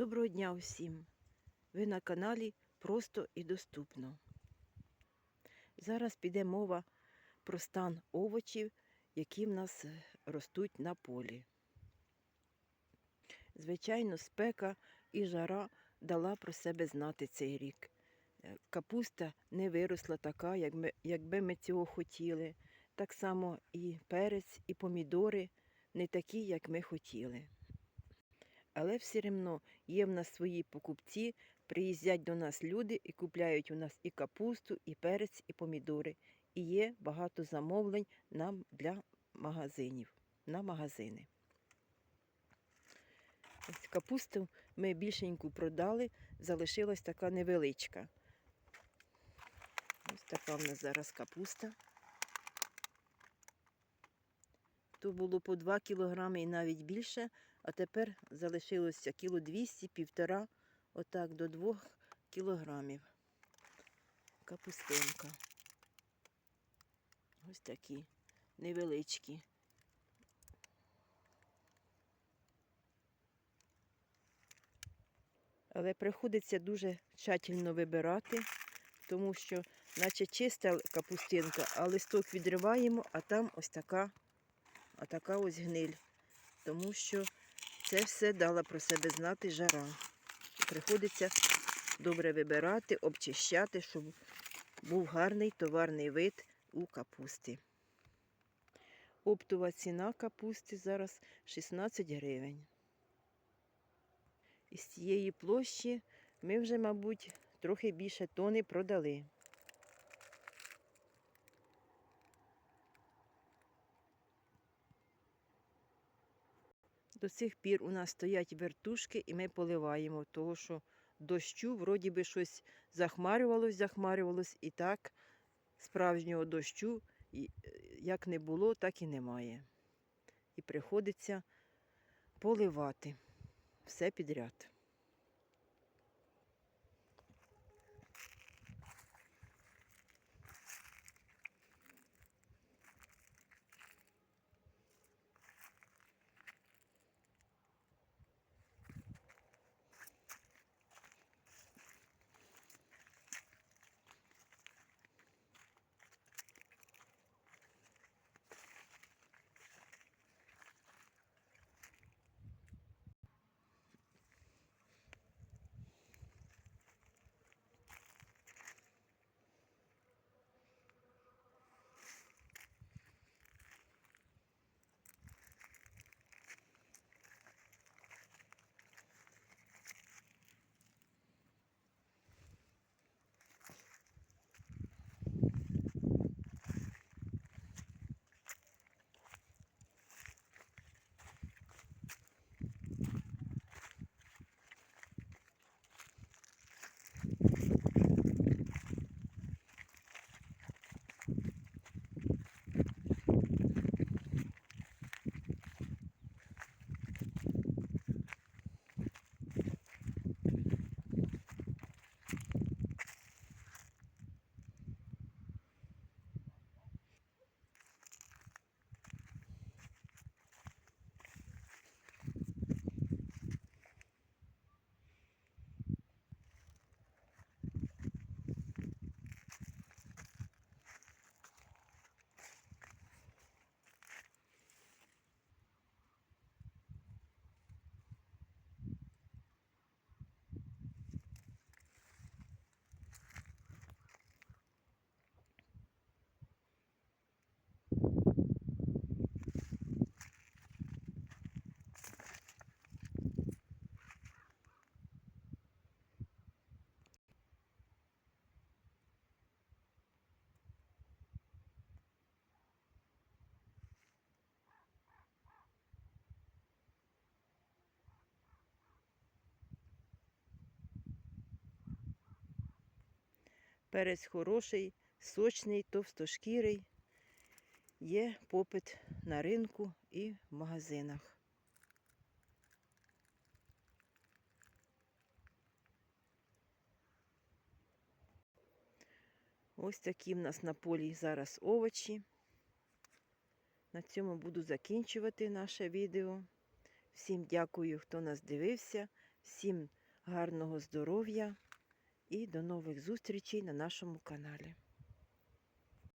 Доброго дня усім! Ви на каналі Просто і доступно. Зараз піде мова про стан овочів, які в нас е, ростуть на полі. Звичайно, спека і жара дала про себе знати цей рік. Е, Капуста не виросла така, якби ми цього хотіли. Так само і перець, і помідори не такі, як ми хотіли. Але все одно є в нас свої покупці, приїздять до нас люди і купляють у нас і капусту, і перець, і помідори. І є багато замовлень нам для магазинів, на магазини. Ось капусту ми більшеньку продали, залишилась така невеличка. Ось така в нас зараз капуста. То було по 2 кілограми і навіть більше, а тепер залишилося кіло 200, півтора, отак до 2 кілограмів. Капустинка. Ось такі невеличкі. Але приходиться дуже тщательно вибирати, тому що, наче чиста капустинка, а листок відриваємо, а там ось така, а така ось гниль. Тому що це все дала про себе знати жара. Приходиться добре вибирати, обчищати, щоб був гарний товарний вид у капусти. Оптова ціна капусти зараз 16 гривень. Із цієї площі ми вже, мабуть, трохи більше тони продали. До цих пір у нас стоять вертушки і ми поливаємо, того що дощу вроді би щось захмарювалось, захмарювалось, і так справжнього дощу е, як не було, так і немає. І приходиться поливати все підряд. Перець хороший, сочний, товстошкірий. Є попит на ринку і в магазинах. Ось такі в нас на полі зараз овочі. На цьому буду закінчувати наше відео. Всім дякую, хто нас дивився. Всім гарного здоров'я і до нових зустрічей на нашому каналі.